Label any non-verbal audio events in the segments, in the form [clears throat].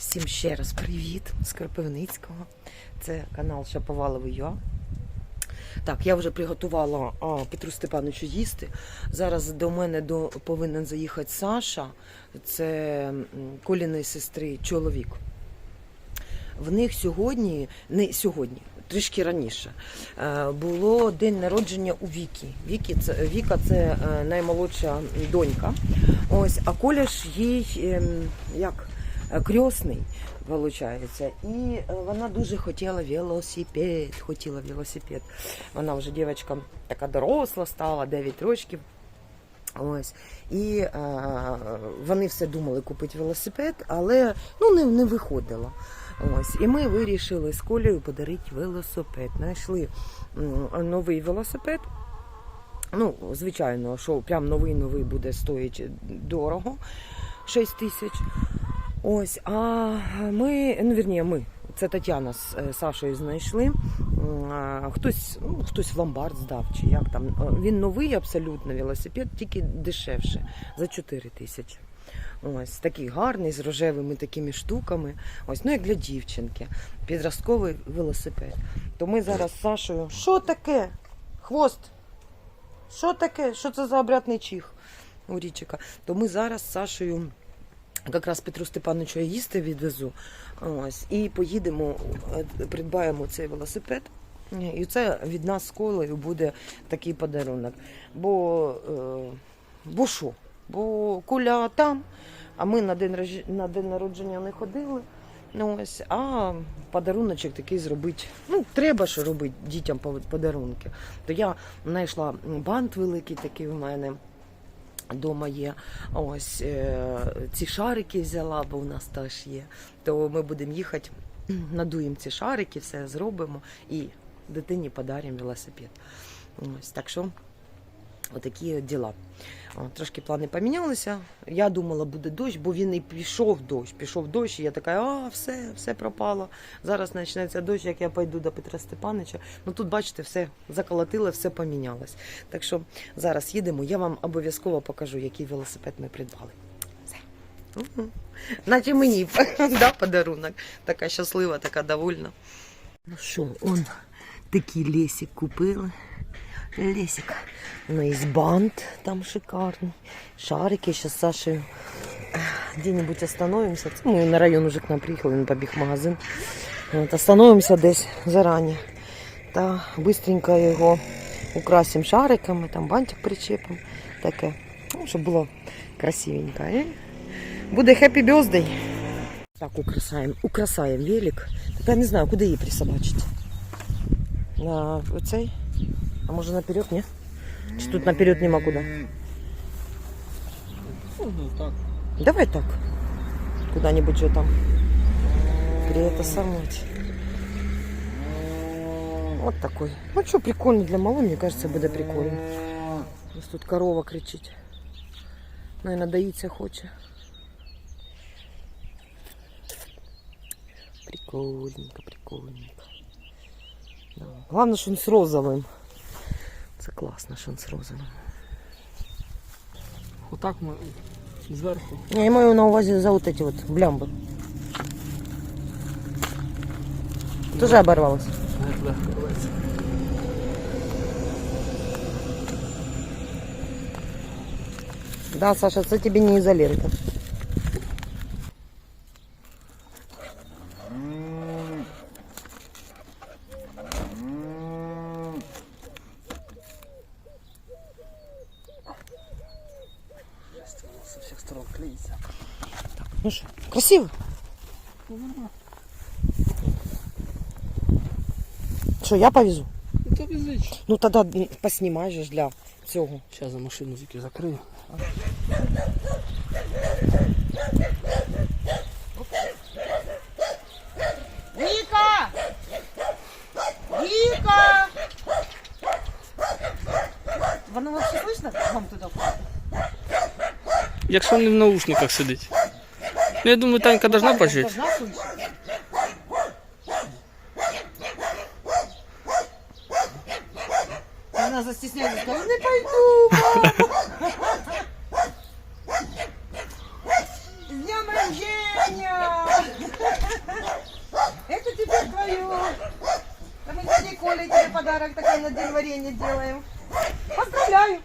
Всім ще раз привіт з Кропивницького. Це канал Шаповаловий Я. Так, я вже приготувала а, Петру Степановичу їсти. Зараз до мене до, повинен заїхати Саша, це Коліної сестри, чоловік. В них сьогодні, не сьогодні, трішки раніше, е, було день народження у Вікі. Вікі це, Віка це е, наймолодша донька. Ось, а Коля ж їй ем, як крьосний, виходить. І е, вона дуже хотіла велосипед. Хотіла велосипед. Вона вже дівчинка така доросла стала, 9 років. Ось. І е, вони все думали купити велосипед, але ну, не, не виходило. Ось. І ми вирішили з Колею подарити велосипед. Знайшли новий велосипед. Ну, звичайно, що прям новий-новий буде стоїть дорого, 6 тисяч. Ось, а ми, ну вірні, ми, це Тетяна з е, Сашою знайшли. Хтось, ну, хтось в ломбард здав, чи як там. Е, Він новий абсолютно велосипед, тільки дешевше, за 4 тисячі. Ось такий гарний, з рожевими такими штуками. Ось, ну як для дівчинки. Підростковий велосипед. То ми зараз з Сашою. Що таке? Хвост? Що таке? Що це за обрядний чих у Річика? То ми зараз з Сашою якраз Петру Степановичу я їсти відвезу. Ось, і поїдемо, е, придбаємо цей велосипед. І це від нас з колею буде такий подарунок. Бо, е, бо що? Бо куля там, а ми на день, на день народження не ходили. Ну, ось, а подаруночок такий зробити. Ну, треба ж робити дітям по- подарунки. То я знайшла бант великий такий у мене. Дома є. Ось е, ці шарики взяла, бо у нас теж є. То ми будемо їхати, [clears throat] надуємо ці шарики, все зробимо і дитині подаримо велосипед. Ось так що отакі от діла. Трошки плани помінялися. Я думала, буде дощ, бо він і пішов дощ. Пішов дощ, і я така, а, все, все пропало. Зараз почнеться дощ, як я пойду до Петра Степановича. Ну тут, бачите, все заколотило, все помінялось. Так що зараз їдемо, я вам обов'язково покажу, який велосипед ми придбали. Все. Мгм. Наче мені [laughs] да, подарунок. Така щаслива, така довольна. Ну що, он такий лесик купили. Лесик. Ну, есть бант там шикарный. Шарики. Сейчас с Сашей где-нибудь остановимся. Ми на район уже к нам приїхали, він побіг в магазин. От, остановимося десь зарані. Та быстренько його украсимо шариками, там бантик причепимо. Таке. Ну, щоб було красивенько. І буде happy birthday. Так, украсаємо, украсаємо велик. Так я не знаю, куди її присобачити. На оцей? А може наперед, ні? Чи тут наперед нема куди? Ну, так. Давай так. Куда-нибудь же там. Приотосануть. Вот такой. Ну что, прикольно для малой, мне кажется, будет прикольно. У нас тут корова кричить. Наверное, доиться хоче. Прикольненько, прикольненько. Да. Главное, что он с розовым. Це класно, що він з розовим. Отак ми зверху. Я маю на увазі за вот эти вот блямби. Тоже оборвалось. Геть легко рветься. Да, Саша, це тобі не ізолента. Красиво? Що, я повезу? Ну, візич. Ну тоді поснімай же ж для цього. Зараз за машину тільки закрию. Віка! Віка! Воно взагалі слышно? Вам туди Якщо не в наушниках сидить. Ну, я думаю, Танька должна пожить. Она застесняется, сказала, не пойду, мама. С днем рождения! Это теперь твое. Да мы сегодня Коле тебе подарок такой на день варенья делаем. Поздравляю.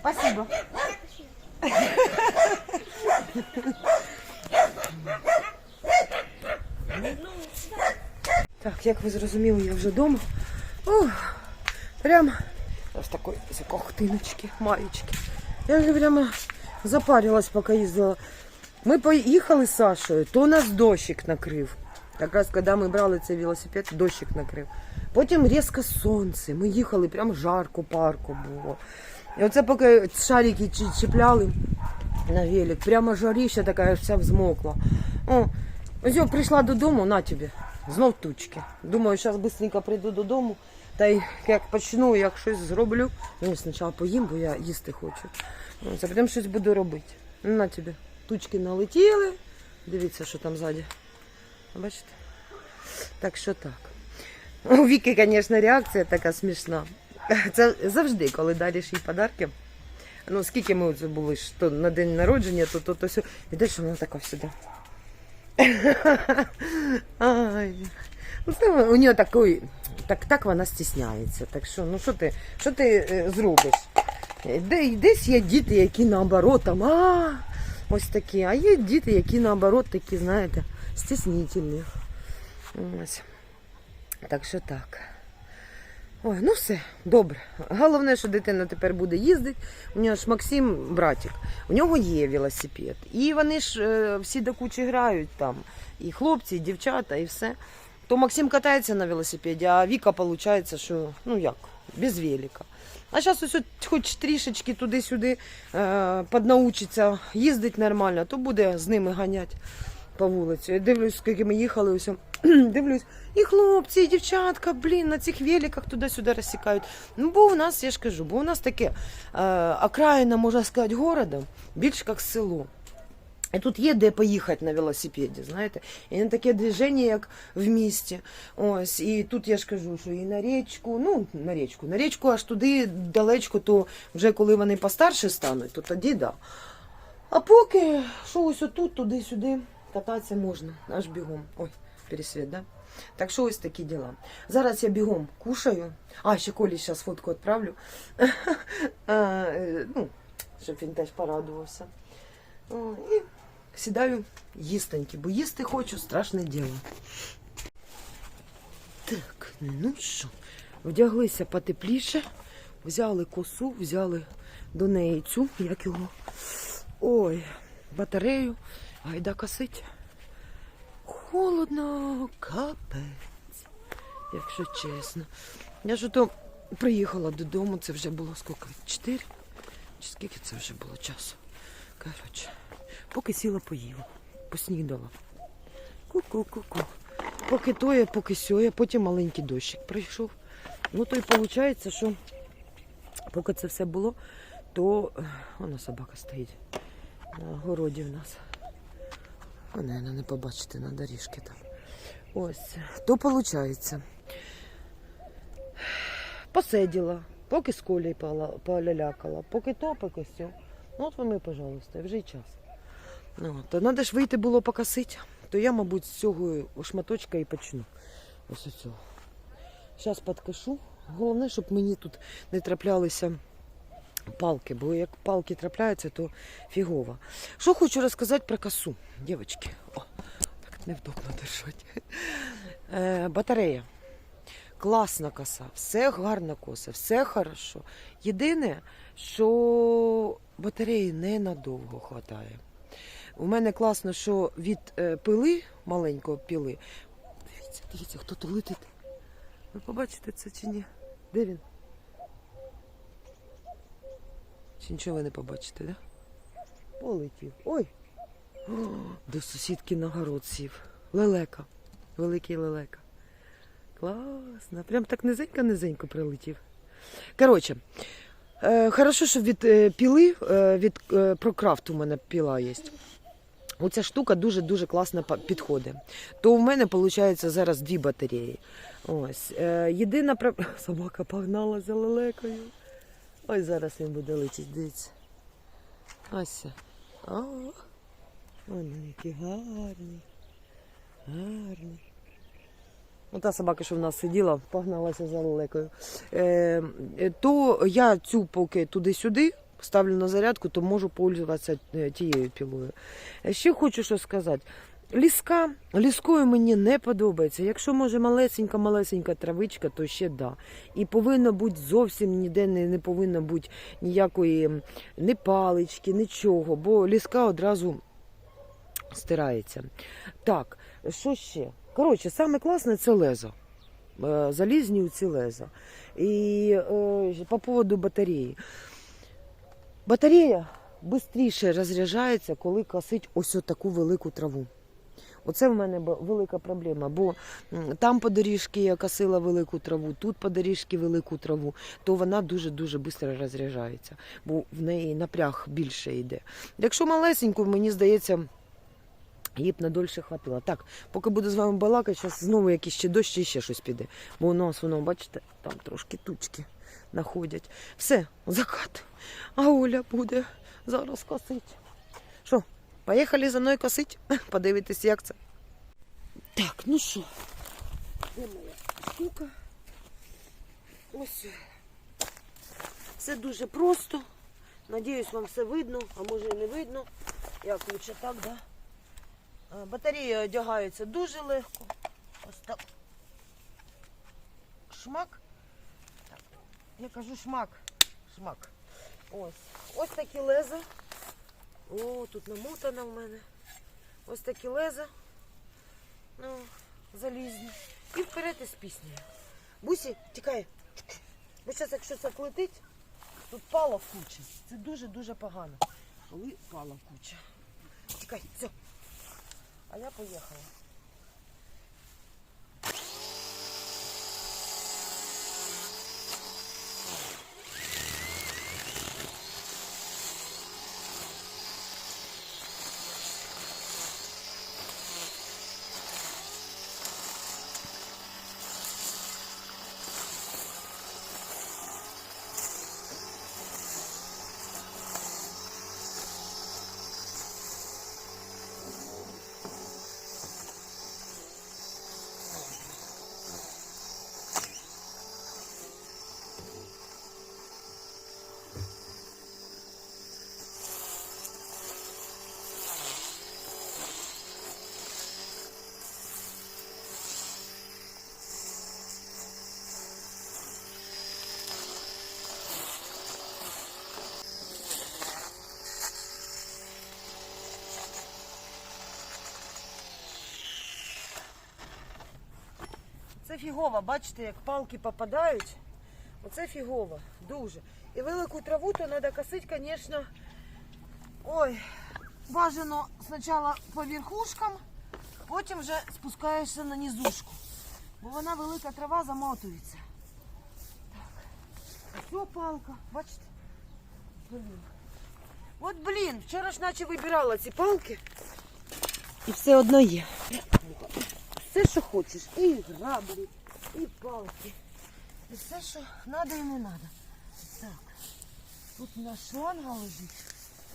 Спасибо. Спасибо. Як ви зрозуміли, я вже вдома. Ух, прям ось такої закохтиночки, маєчки. Я вже прямо запарилась, поки їздила. Ми поїхали з Сашою, то нас дощик накрив. Якраз коли ми брали цей велосипед, дощик накрив. Потім різко сонце. Ми їхали, прям жарко, парку було. І оце поки шарики чіпляли на велик, прямо жаріща така вся взмокла. О, ось прийшла додому, на тобі. Знов тучки. Думаю, зараз швидко прийду додому. Та й як почну, як щось зроблю. Ну, спочатку поїм, бо я їсти хочу. Ось, а потім щось буду робити. Ну, на тобі. Тучки налетіли. Дивіться, що там ззаді. Бачите? Так що так. У Віки, звісно, реакція така смішна. Це завжди, коли дариш їй подарки. Ну, скільки ми оце були то на день народження, то то, то все. Ідеш, вона така всюди. Ай. Ну, це у нього такий, так, так вона стісняється. Так що, ну що ти, що ти е, зробиш? Е, Де, десь є діти, які наоборот там, а, ось такі, а є діти, які наоборот такі, знаєте, стіснительні. Ось. Так що так. Ой, ну все, добре. Головне, що дитина тепер буде їздити. У нього ж Максим, братик, у нього є велосипед. І вони ж е, всі до кучі грають там. І хлопці, і дівчата, і все. То Максим катається на велосипеді, а Віка виходить, що ну як, без велика. А зараз ось от хоч трішечки туди-сюди е, поднаучиться їздити нормально, то буде з ними ганяти по вулиці. Я дивлюсь, скільки ми їхали, ось, [clears throat] дивлюсь, і хлопці, і дівчатка, блін, на цих великах туди-сюди розсікають. Ну, бо у нас, я ж кажу, бо у нас таке е, окраїна, можна сказати, города, більш як село. І тут є де поїхати на велосипеді, знаєте, і не таке движення, як в місті. Ось, і тут я ж кажу, що і на річку, ну, на річку, на річку аж туди далечко, то вже коли вони постарше стануть, то тоді да. А поки що ось отут, туди-сюди кататися можна, аж бігом. Ой, пересвіт, да? Так що ось такі діла. Зараз я бігом кушаю. А, ще Колі зараз фотку відправлю. Е, [laughs] ну, щоб він теж порадувався. І сідаю їстеньки, бо їсти хочу страшне діло. Так, ну що, вдяглися потепліше, взяли косу, взяли до неї цю, як його. Ой, батарею, гайда косить. Холодно, капець, якщо чесно. Я ж то приїхала додому, це вже було скільки? Чотири? Чи скільки це вже було часу? Коротше, поки сіла поїла, поснідала. Ку-ку-ку-ку. Поки тоє, поки сьоє, потім маленький дощик прийшов. Ну то й виходить, що поки це все було, то е, вона собака стоїть на городі в нас. Ви, наверное, не побачите на доріжки там. Ось. То виходить. Посиділа, поки з пола- полялякала, поки то, поки сьо. Ну, от ви, пожалуйста, вже й час. Ну, то треба ж вийти було покосити, то я, мабуть, з цього шматочка і почну. Ось цього. Зараз підкашу. Головне, щоб мені тут не траплялися палки, бо як палки трапляються, то фігово. Що хочу розказати про косу, дівчатки. О, так невдобно держати. Е, батарея. Класна коса, все гарна коса, все хорошо. Єдине, що батареї ненадовго хватає. У мене класно, що від е, пили, маленького піли. Дивіться, дивіться, хто то летить. Ви побачите це чи ні? Де він? Чи нічого ви не побачите, да? Полетів. Ой! О, [gasps] до сусідки на город сів. Лелека. Великий лелека. Класно. Прям так низенько-низенько прилетів. Коротше, е, хорошо, що від е, піли, е, від е, прокрафт у мене піла є. Оця штука дуже-дуже класно підходить. То в мене виходить зараз дві батареї. Ось. Е, єдина. [laughs] Собака погнала за лелекою. Ой, зараз він буде летіти, дивіться. Ось. О, вони які гарні. Гарні. Ну, та собака, що в нас сиділа, погналася за лелекою. Е, е, то я цю поки туди-сюди ставлю на зарядку, то можу пользуватися е, тією пілою. Е, Ще хочу що сказати. Ліска, ліскою мені не подобається. Якщо може малесенька-малесенька травичка, то ще да. І повинно бути зовсім ніде не, не повинно бути ніякої ні палички, нічого, бо ліска одразу стирається. Так, що ще? Коротше, саме класне це лезо. Е, Залізні ці леза. І е, по поводу батареї. Батарея швидше розряджається, коли косить ось таку велику траву. Оце в мене велика проблема, бо там по доріжки я косила велику траву, тут по доріжки велику траву, то вона дуже-дуже швидко розряджається, бо в неї напряг більше йде. Якщо малесеньку, мені здається, їй б надольше хватило. Так, поки буду з вами балакати, зараз знову якийсь ще дощ і ще щось піде. Бо у нас воно, бачите, там трошки тучки находять. Все, закат. А Оля буде зараз косить. Поїхали за мною косить? [laughs] Подивитись, як це. Так, ну що, де моя штука? Ось. Все дуже просто. Надіюсь, вам все видно, а може і не видно. Як лучше так, да? Батареї одягаються дуже легко. Ось так. Шмак. Я кажу шмак. Шмак. Ось. Ось такі леза. О, тут намотана в мене. Ось такі леза. Ну, залізні. І вперед із піснею. Бусі, тікай. Бо зараз, якщо це летить, тут пала куча. Це дуже-дуже погано. Коли пала куча. Тікай, все. А я поїхала. Фігово, бачите, як палки попадають. Оце фігово, дуже. І велику траву то треба косити, звісно. Ой, бажано спочатку по верхушкам, потім вже спускаєшся на низушку. Бо вона велика трава замотується. Так. Ось палка, бачите? Блін. От блін, вчора ж наче вибирала ці палки. І все одно є. Все, що хочеш. І граблі, і палки. І все, що треба і не треба. Так. Тут у нас шланга лежить.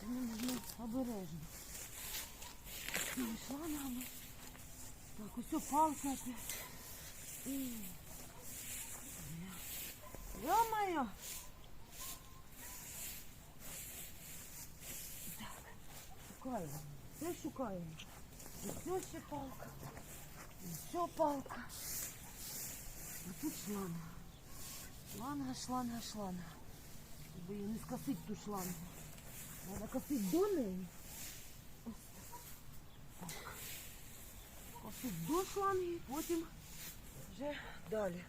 Тому нужно обережно. З цими шлангами. Так, ось палка опять. І... Ё-моё! Так, шукаємо. Все шукаємо. Все ще палка. Все палка. А тут шланга. Шланга, шланга, шланга. Щоб її не скосить ту шлангу. Треба косити до неї. Косить до шланги, потім вже далі.